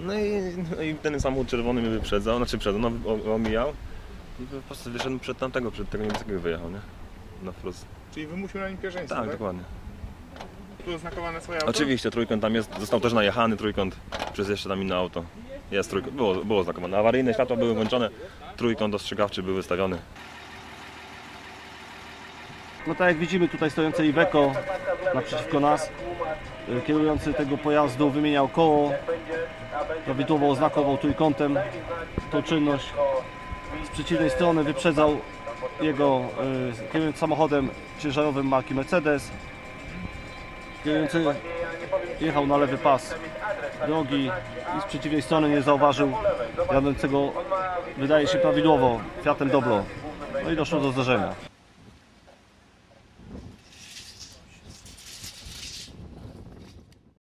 No i, no i ten samochód czerwony mnie wyprzedzał, znaczy przed, no omijał. I po prostu wyszedłem przed tamtego, przed tego niebieskiego wyjechał, nie? Na wprost. Czyli wymusił na nim pierwszeństwo, Tak, tak? dokładnie. Tu oznakowane swoje auto? Oczywiście trójkąt tam jest, został też najechany trójkąt przez jeszcze tam inne auto. Jest trójkąt, było, było znakowane. Awaryjne światła były włączone, trójkąt ostrzegawczy był wystawiony. No tak jak widzimy tutaj stojące Iveco naprzeciwko nas, y, kierujący tego pojazdu wymieniał koło, prawidłowo oznakował trójkątem tą czynność. Z przeciwnej strony wyprzedzał jego y, kierując samochodem ciężarowym marki Mercedes. Kierujący jechał na lewy pas drogi i z przeciwnej strony nie zauważył jadącego, wydaje się prawidłowo, Fiatem Doblo. No i doszło do zdarzenia.